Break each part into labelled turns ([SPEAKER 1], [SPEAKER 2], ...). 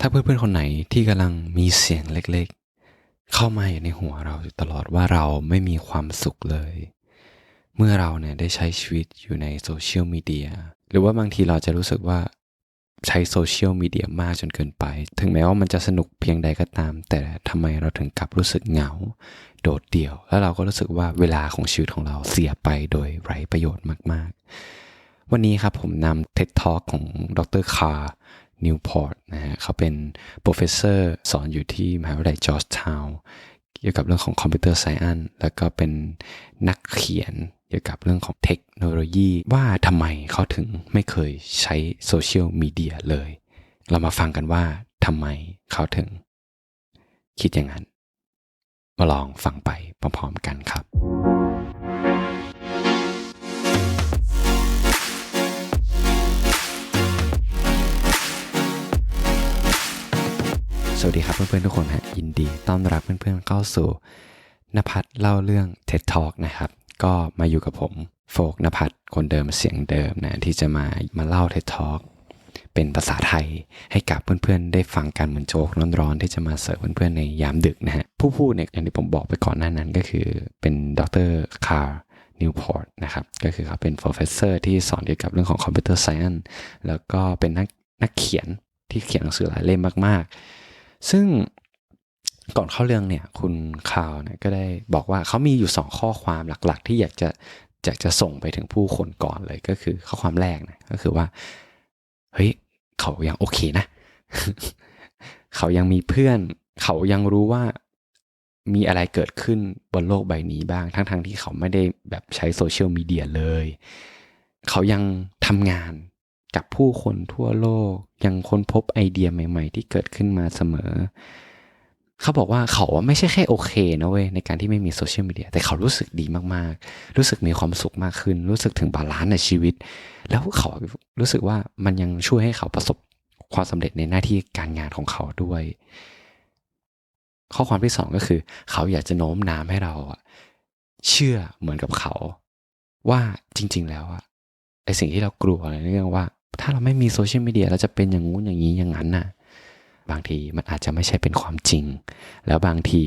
[SPEAKER 1] ถ้าเพื่อนๆคนไหนที่กำลังมีเสียงเล็กๆ เข้ามาอยู่ในหัวเราตลอดว่าเราไม่มีความสุขเลย เมื่อเราเนี่ยได้ใช้ชีวิตอยู่ในโซเชียลมีเดียหรือว่าบางทีเราจะรู้สึกว่าใช้โซเชียลมีเดียมากจนเกินไป ถึงแม้ว่ามันจะสนุกเพียงใดก็ตาม แต่ทำไมเราถึงกลับรู้สึกเหงา โดดเดี่ยว แล้วเราก็รู้สึกว่าเวลาของชีวิตของเราเสียไปโดยไร้ประโยชน์มากๆ วันนี้ครับผมนำ TED Talk ของดรคาร์ นิวพอร์ตนะฮะเขาเป็น professor สอนอยู่ที่มหาวิทยาลัยจอร์จทาวน์เกี่ยวกับเรื่องของคอมพิวเตอร์ไซแอนแล้วก็เป็นนักเขียนเกี่ยวกับเรื่องของเทคโนโลยี ว่าทำไมเขาถึงไม่เคยใช้โซเชียลมีเดียเลย เรามาฟังกันว่าทำไมเขาถึง คิดอย่างนั้น มาลองฟังไปพร้อมๆกันครับ สวัสดีครับเพื่อนๆทุกคนฮะยินดีต้อนรับเพื่อนๆเข้าสู่นภัทรเล่าเรื่อง TED Talk นะครับ ก็มาอยู่กับผมโฟกนภัทรคนเดิมเสียงเดิมนะที่จะมามาเล่า TED Talk เป็นภาษาไทยให้กับเพื่อนๆ ได้ฟังกันเหมือนโจ๊กร้อนๆ ที่จะมาเสิร์ฟเพื่อนๆในยามดึกนะฮะผู้พูดเนี่ยอย่างที่ผมบอกไปก่อนหน้านั้นก็คือเป็นดรคาร์นิวพอร์ตนะครับก็คือเขาเป็น professor ที่สอนเกี่ยวกับเรื่องของคอมพิวเตอร์ไซน์แล้วก็เป็นนักนักเขียนที่เขียนหนังสือหลายเล่มมากๆ ซึ่งก่อนเข้าเรื่องเนี่ยคุณคาวเนี่ยก็ได้บอกว่าเขามีอยู่สองข้อความหลักๆ ที่อยากจะอยากจะส่งไปถึงผู้คนก่อนเลยก็คือข้อความแรกนะก็คือว่าเฮ้ยเขายังโอเคนะ เขายังมีเพื่อน เขายังรู้ว่ามีอะไรเกิดขึ้นบนโลกใบนี้บ้าง ทั้งๆทที่เขาไม่ได้แบบใช้โซเชียลมีเดียเลย เขายังทำงาน กับผู้คนทั่วโลก ยังค้นพบไอเดียใหม่ ๆ ที่เกิดขึ้นมาเสมอ เขาบอกว่าเขาไม่ใช่แค่โอเคนะเว้ยในการที่ไม่มีโซเชียลมีเดียแต่เขารู้สึกดีมากๆ รู้สึกมีความสุขมากขึ้น รู้สึกถึงบาลานซ์ในชีวิต แล้วเขารู้สึกว่ามันยังช่วยให้เขาประสบความสำเร็จในหน้าที่การงานของเขาด้วย ข้อความที่สองก็คือ เขาอยากจะโน้มน้าวให้เราเชื่อเหมือนกับเขา ว่าจริง ๆ แล้วอะไอสิ่งที่เรากลัวในเรื่องว่า ถ้าเราไม่มีโซเชียลมีเดียเราจะเป็นอย่างงู้นอย่างนี้อย่างนั้นน่ะ บางทีมันอาจจะไม่ใช่เป็นความจริง แล้วบางที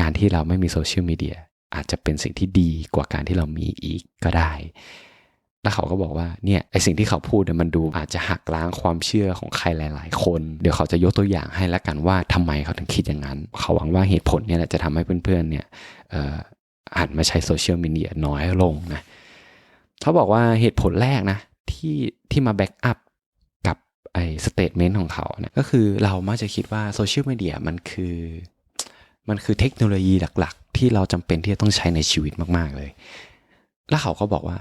[SPEAKER 1] การที่เราไม่มีโซเชียลมีเดียอาจจะเป็นสิ่งที่ดีกว่าการที่เรามีอีกก็ได้ แล้วเขาก็บอกว่าเนี่ยไอสิ่งที่เขาพูดเนี่ยมันดูอาจจะหักล้างความเชื่อของใครหลาย ๆ คน เดี๋ยวเขาจะยกตัวอย่างให้แล้วกันว่าทำไมเขาถึงคิดอย่างนั้น เขาหวังว่าเหตุผลเนี่ยจะทำให้เพื่อน ๆ เนี่ยอ่านมาใช้โซเชียลมีเดียน้อยลงนะเขาบอกว่าเหตุผลแรกนะ ที่ที่มาแบ็กอัพกับไอ้สเตทเมนต์ของเขาเนี่ยก็คือเรามักจะคิดว่าโซเชียลมีเดียมันคือ มันคือเทคโนโลยีหลักๆ ที่เราจำเป็นที่จะต้องใช้ในชีวิตมากๆเลย แล้วเขาก็บอกว่า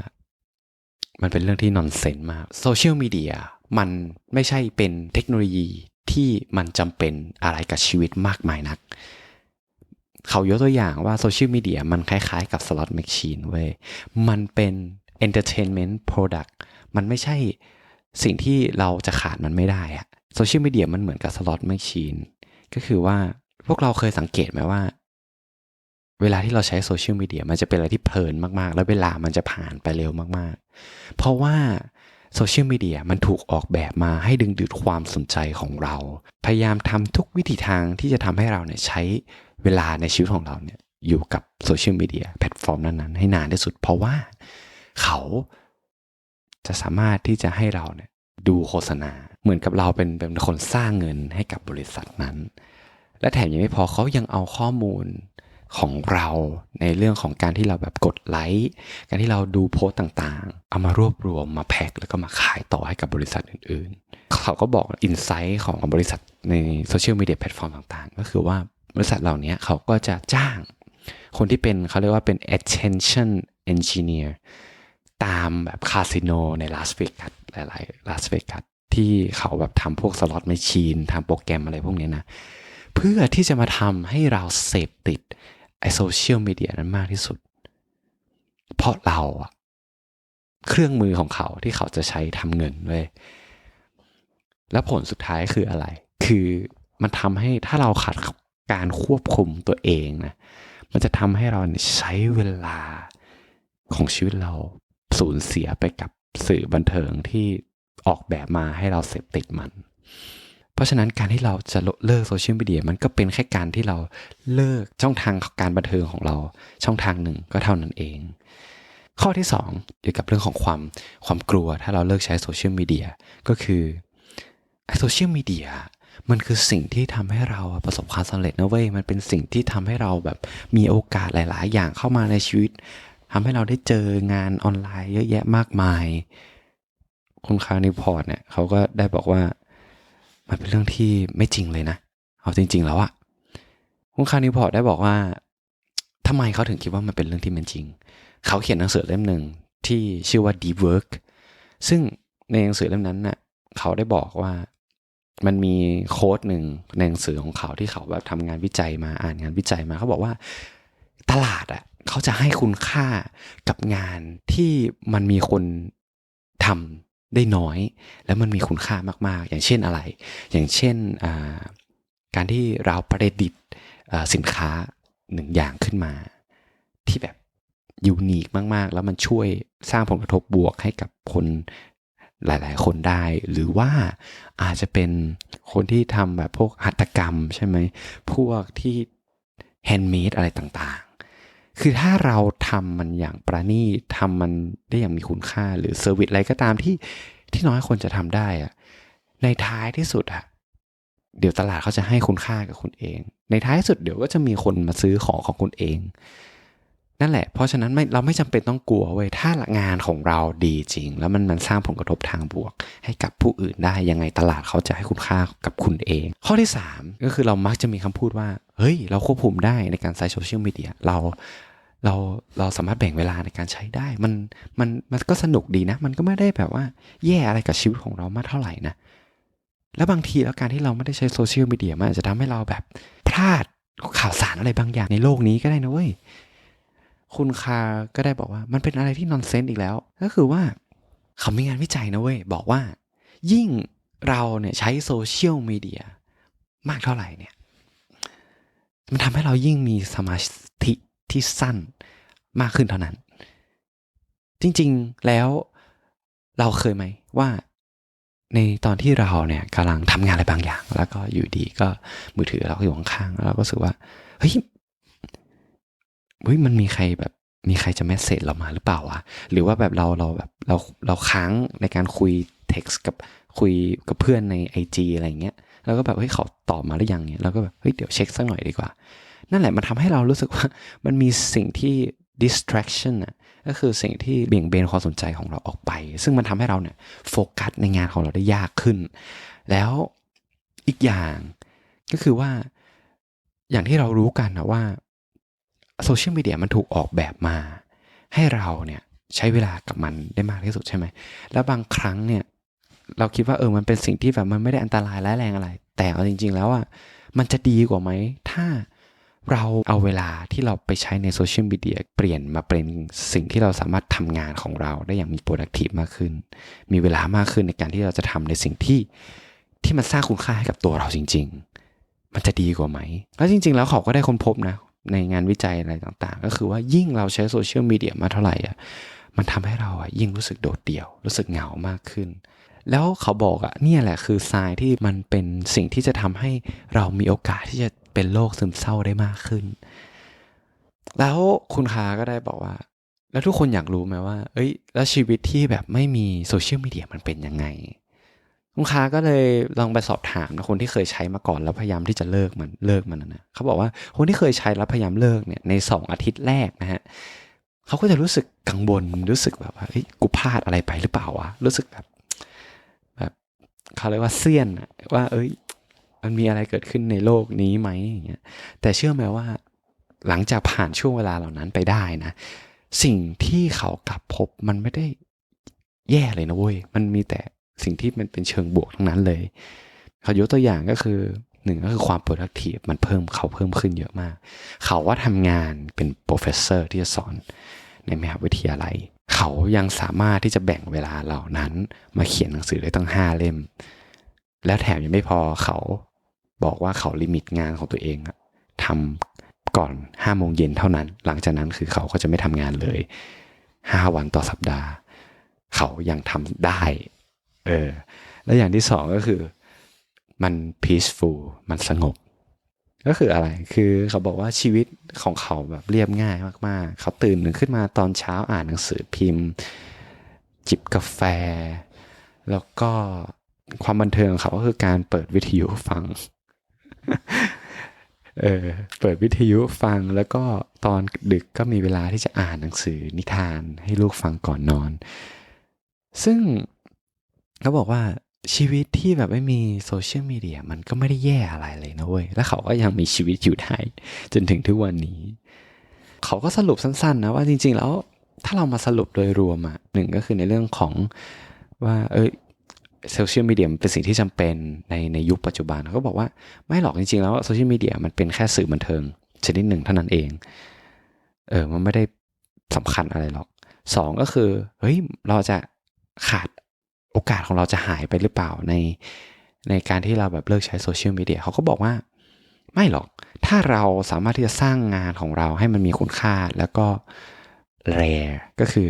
[SPEAKER 1] มันเป็นเรื่องที่นอนเซนมากโซเชียลมีเดียมันไม่ใช่เป็นเทคโนโลยีที่มันจำเป็นอะไรกับชีวิตมากมายนัก เขายกตัวอย่างว่าโซเชียลมีเดียมันคล้ายๆกับสล็อตแมชชีนเว้ย มันเป็น entertainment product มันไม่ใช่สิ่งที่เราจะขาดมันไม่ได้อะโซเชียลมีเดียมันเหมือนกับสล็อตแมชชีนก็คือว่าพวกเราเคยสังเกตไหมว่า เวลาที่เราใช้โซเชียลมีเดียมันจะเป็นอะไรที่เพลินมากๆ แล้วเวลามันจะผ่านไปเร็วมากๆ เพราะว่าโซเชียลมีเดียมันถูกออกแบบมาให้ดึงดูดความสนใจของเรา พยายามทำทุกวิธีทางที่จะทำให้เราเนี่ยใช้เวลาในชีวิตของเราเนี่ยอยู่กับโซเชียลมีเดียแพลตฟอร์มนั้นๆให้นานที่สุด เพราะว่าเขา จะสามารถที่จะให้เราเนี่ยดูโฆษณา เหมือนกับเราเป็นเป็นคนสร้างเงินให้กับบริษัทนั้น และแถมยังไม่พอเขายังเอาข้อมูลของเราในเรื่องของการที่เราแบบกดไลค์การที่เราดูโพสต์ต่างๆ เอามารวบรวมมาแพ็คแล้วก็มาขายต่อให้กับบริษัทอื่นๆ เขาก็บอกอินไซต์ของบริษัทในโซเชียลมีเดียแพลตฟอร์มต่างๆ ก็คือว่าบริษัทเหล่านี้เขาก็จะจ้าง คนที่เป็นเขาเรียกว่าเป็น attention engineer ตามแบบคาสิโนในลาสเวกัสหลายๆลาสเวกัสที่เขาแบบทำพวกสล็อตแมชชีนทำโปรแกรมอะไรพวกนี้นะ เพื่อที่จะมาทำให้เราเสพติดไอโซเชียลมีเดียนั้นมากที่สุด เพราะเราอะเครื่องมือของเขาที่เขาจะใช้ทำเงินด้วยแล้วผลสุดท้ายคืออะไร คือมันทำให้ถ้าเราขาดการควบคุมตัวเองนะ มันจะทำให้เราใช้เวลาของชีวิตเรา สูญเสียไปกับสื่อบันเทิงที่ออกแบบมาให้เราเสพติดมัน เพราะฉะนั้นการที่เราจะเลิกโซเชียลมีเดียมันก็เป็นแค่การที่เราเลิกช่องทางการบันเทิงของเราช่องทางหนึ่งก็เท่านั้นเอง ข้อที่ 2 เกี่ยวกับเรื่องของความความกลัวถ้าเราเลิกใช้โซเชียลมีเดียก็คือโซเชียลมีเดียมันคือสิ่งที่ทำให้เราประสบความสำเร็จนะเว้ย มันเป็นสิ่งที่ทำให้เราแบบมีโอกาสหลาย ๆ อย่างเข้ามาในชีวิต ทำให้เราได้เจองานออนไลน์เยอะแยะมากมาย คุณคาร์นิพอร์ตเนี่ยเขาก็ได้บอกว่า มันเป็นเรื่องที่ไม่จริงเลยนะ เอาจริง ๆ แล้วอะคุณคาร์นิพอร์ตได้บอกว่าทำไมเขาถึงคิดว่ามันเป็นเรื่องที่มันจริง เขาเขียนหนังสือเล่มหนึ่งที่ชื่อว่า Deep Work ซึ่งในหนังสือเล่มนั้นน่ะเขาได้บอกว่ามันมีโค้ดหนึ่งในหนังสือของเขาที่เขาแบบทำงานวิจัยมาอ่านงานวิจัยมาเขาบอกว่าตลาดอะ เขาจะให้คุณค่ากับงานที่มันมีคนทำได้น้อย แล้วมันมีคุณค่ามาก ๆ อย่างเช่นอะไร อย่างเช่นการที่เราประดิษฐ์สินค้าหนึ่งอย่างขึ้นมา ที่แบบยูนิคมาก ๆ แล้วมันช่วยสร้างผลกระทบบวกให้กับคนหลาย ๆ คนได้ หรือว่าอาจจะเป็นคนที่ทำแบบพวกหัตถกรรมใช่ไหมพวกที่แฮนด์เมดอะไรต่าง คือถ้าเราทำมันอย่างประณีตทำมันได้อย่างมีคุณค่า หรือเซอร์วิสอะไรก็ตามที่ที่น้อยคนจะทำได้อะในท้ายที่สุดอะเดี๋ยวตลาดเขาจะให้คุณค่ากับคุณเอง ในท้ายสุดเดี๋ยวก็จะมีคนมาซื้อของของคุณเอง นั่นแหละ เพราะฉะนั้นไม่เราไม่จำเป็นต้องกลัวเว้ยถ้างานของเราดีจริง แล้วมันมันสร้างผลกระทบทางบวก ให้กับผู้อื่นได้ยังไงตลาดเขาจะให้คุณค่ากับคุณเอง ข้อที่ 3 ก็คือเรามักจะมีคำพูดว่าเฮ้ย เราควบคุมได้ในการใช้โซเชียลมีเดียเราเราเราสามารถแบ่งเวลาในการใช้ได้ มันมันมันก็สนุกดีนะ มันก็ไม่ได้แบบว่าแย่อะไรกับชีวิตของเรามากเท่าไหร่นะแล้วบางทีแล้วการที่เราไม่ได้ใช้โซเชียลมีเดียมันอาจจะทำให้เราแบบพลาดข่าวสารอะไรบางอย่างในโลกนี้ก็ได้นะเว้ย คุณคาก็ได้บอกว่ามันเป็นอะไรที่นอนเซนต์อีกแล้ว ก็คือว่าเขามีงานวิจัยนะเว้ย บอกว่า ยิ่งเราเนี่ยใช้โซเชียลมีเดียมากเท่าไหร่เนี่ย มันทำให้เรายิ่งมีสมาธิที่สั้นมากขึ้นเท่านั้น จริงๆแล้วเราเคยไหมว่าในตอนที่เราเนี่ยกำลังทำงานอะไรบางอย่าง แล้วก็อยู่ดีก็มือถือเราอยู่ข้างๆแล้วเราก็รู้สึกว่าเฮ้ย เฮ้ยมันมีใครแบบมีใครจะแมสเซจเรามาหรือเปล่าวะหรือว่าแบบเราเราแบบเราเราค้างในการคุยเท็กซ์กับคุยกับเพื่อนใน IG อะไรเงี้ยแล้วก็แบบเฮ้ยเขาตอบมาหรือยังเนี่ยเราก็แบบเฮ้ยเดี๋ยวเช็คสักหน่อยดีกว่า นั่นแหละมันทำให้เรารู้สึกว่ามันมีสิ่งที่ distraction อะก็คือสิ่งที่เบี่ยงเบนความสนใจของเราออกไป ซึ่งมันทำให้เราเนี่ยโฟกัสในงานของเราได้ยากขึ้น แล้วอีกอย่างก็คือว่าอย่างที่เรารู้กันนะว่า โซเชียลมีเดียมันถูกออกแบบมา ให้เราเนี่ยใช้เวลากับมันได้มากที่สุดใช่ไหม แล้วบางครั้งเนี่ยเราคิดว่าเออมันเป็นสิ่งที่แบบมันไม่ได้อันตรายร้ายแรงอะไร แต่เอาจริง ๆ แล้วอะมันจะดีกว่าไหม ถ้าเราเอาเวลาที่เราไปใช้ในโซเชียลมีเดียเปลี่ยนมาเป็นสิ่งที่เราสามารถทำงานของเราได้อย่างมี productive มากขึ้น มีเวลามากขึ้นในการที่เราจะทำในสิ่งที่ที่มันสร้างคุณค่าให้กับตัวเราจริง ๆ มันจะดีกว่าไหม แล้วจริง ๆ แล้วเขาก็ได้ค้นพบนะ ในงานวิจัยอะไรต่างๆ ก็คือว่ายิ่งเราใช้โซเชียลมีเดียมาเท่าไหร่อะมันทำให้เราอะยิ่งรู้สึกโดดเดี่ยว รู้สึกเหงามากขึ้น แล้วเขาบอกอะนี่แหละคือทรายที่มันเป็นสิ่งที่จะทำให้เรามีโอกาสที่จะเป็นโรคซึมเศร้าได้มากขึ้น แล้วคุณคาก็ได้บอกว่า แล้วทุกคนอยากรู้ไหมว่า เอ้ย แล้วชีวิตที่แบบไม่มีโซเชียลมีเดียมันเป็นยังไง ลูกค้าก็เลยลองไปสอบถามนะคนที่เคยใช้มาก่อนแล้วพยายามที่จะเลิกมันเลิกมันนะเขาบอกว่าคนที่เคยใช้แล้วพยายามเลิกเนี่ยในสองอาทิตย์แรกนะฮะเขาก็จะรู้สึกกังวลรู้สึกแบบว่าเฮ้ยกูพลาดอะไรไปหรือเปล่าวะรู้สึกแบบแบบเขาเรียกว่าเสี้ยนว่า เอ้ย มันมีอะไรเกิดขึ้นในโลกนี้ไหมอย่างเงี้ยแต่เชื่อไหมว่า หลังจากผ่านช่วงเวลาเหล่านั้นไปได้นะ สิ่งที่เขากลับพบมันไม่ได้แย่เลยนะเว้ยมันมีแต่ สิ่งที่มันเป็นเชิงบวกทั้งนั้นเลยเขายกตัวอย่างก็คือหนึ่งก็คือความ productive มันเพิ่มเขาเพิ่มขึ้นเยอะมาก เขาว่าทำงานเป็น professor ที่จะสอนในมหาวิทยาลัย เขายังสามารถที่จะแบ่งเวลาเหล่านั้น มาเขียนหนังสือได้ตั้งห้าเล่ม แล้วแถมยังไม่พอเขาบอกว่าเขาลิมิตงานของตัวเองทำก่อนห้าโมงเย็นเท่านั้น หลังจากนั้นคือเขาก็จะไม่ทำงานเลยห้าวันต่อสัปดาห์ เขายังทำได้ เออแล้วอย่างที่สองก็คือมัน peaceful มันสงบ ก็คืออะไรคือเขาบอกว่าชีวิตของเขาแบบเรียบง่ายมากๆ เขาตื่นขึ้นมาตอนเช้าอ่านหนังสือพิมพ์ จิบกาแฟ แล้วก็ความบันเทิงของเขาก็คือการเปิดวิทยุฟังเออเปิดวิทยุฟังแล้วก็ตอนดึกก็มีเวลาที่จะอ่านหนังสือนิทานให้ลูกฟังก่อนนอน ซึ่ง เขาบอกว่าชีวิตที่แบบไม่มีโซเชียลมีเดียมันก็ไม่ได้แย่อะไรเลยนะเว้ย แล้วเขาก็ยังมีชีวิตอยู่ได้ จนถึงทุกวันนี้ เขาก็สรุปสั้นๆนะว่าจริง ๆ แล้วถ้าเรามาสรุปโดยรวมอะหนึ่งก็คือในเรื่องของว่าเออโซเชียลมีเดียเป็นสิ่งที่จำเป็นในในยุคปัจจุบันเขาบอกว่าไม่หรอกจริงๆ แล้วโซเชียลมีเดียมันเป็นแค่สื่อบันเทิง ชนิดหนึ่งเท่านั้นเอง เออมันไม่ได้สำคัญอะไรหรอกสองก็คือเฮ้ยเราจะขาด โอกาสของเราจะหายไปหรือเปล่าในในการที่เราแบบเลิกใช้โซเชียลมีเดียเขาก็บอกว่าไม่หรอก ถ้าเราสามารถที่จะสร้างงานของเราให้มันมีคุณค่าแล้วก็แรก็คือ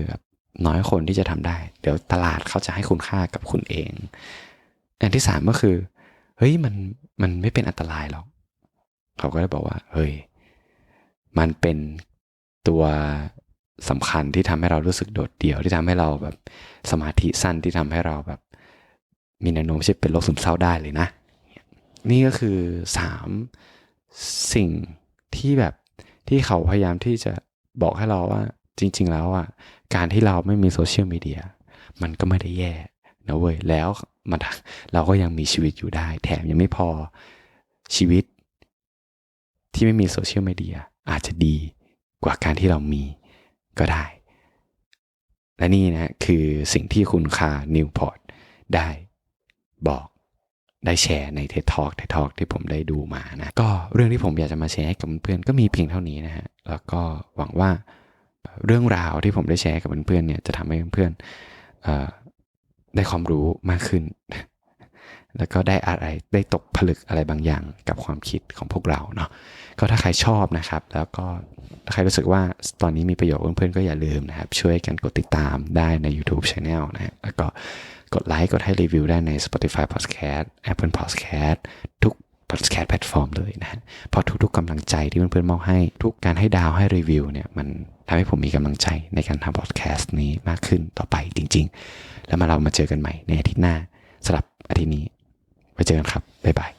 [SPEAKER 1] น้อยคนที่จะทำได้ เดี๋ยวตลาดเขาจะให้คุณค่ากับคุณเอง อันที่สามก็คือ เฮ้ยมันมันไม่เป็นอันตรายหรอก เขาก็เลยบอกว่า เฮ้ย มันเป็นตัว สำคัญที่ทำให้เรารู้สึกโดดเดี่ยวที่ทำให้เราแบบสมาธิสั้นที่ทำให้เราแบบมีแนวโน้มที่เป็นโรคซึมเศร้าได้เลยนะ นี่ก็คือสามสิ่งที่แบบที่เขาพยายามที่จะบอกให้เราว่าจริง ๆ แล้วอะการที่เราไม่มีโซเชียลมีเดียมันก็ไม่ได้แย่นะเว้ยแล้วมันเราก็ยังมีชีวิตอยู่ได้ แถมยังไม่พอชีวิตที่ไม่มีโซเชียลมีเดียอาจจะดีกว่าการที่เรามี ก็ได้ และนี่นะคือสิ่งที่คุณคานิวพอร์ตได้บอกได้แชร์ใน TED Talk TED Talk ที่ผมได้ดูมานะ ก็เรื่องที่ผมอยากจะมาแชร์ให้กับเพื่อนๆก็มีเพียงเท่านี้นะฮะ แล้วก็หวังว่าเรื่องราวที่ผมได้แชร์กับเพื่อนๆเนี่ยจะทำให้เพื่อนๆได้ความรู้มากขึ้น แล้วก็ได้อะไรได้ตกผลึกอะไรบางอย่างกับความคิดของพวกเราเนาะก็ถ้าใครชอบนะครับ แล้วก็ถ้าใครรู้สึกว่าตอนนี้มีประโยชน์เพื่อนๆก็อย่าลืมนะครับ ช่วยกันกดติดตามได้ใน YouTube Channel นะฮะแล้วก็กดไลค์กดให้รีวิวได้ใน Spotify Podcast Apple Podcast ทุก podcast แพลตฟอร์มเลยนะฮะเพราะทุกๆกำลังใจที่เพื่อนๆมอบให้ทุกการให้ดาวให้รีวิวเนี่ยมันทำให้ผมมีกำลังใจในการทำพอดแคสต์นี้มากขึ้นต่อไปจริง ๆ แล้วมาเรามาเจอกันใหม่ในอาทิตย์หน้าสำหรับอาทิตย์นี้ ไว้เจอกันครับบ๊ายบาย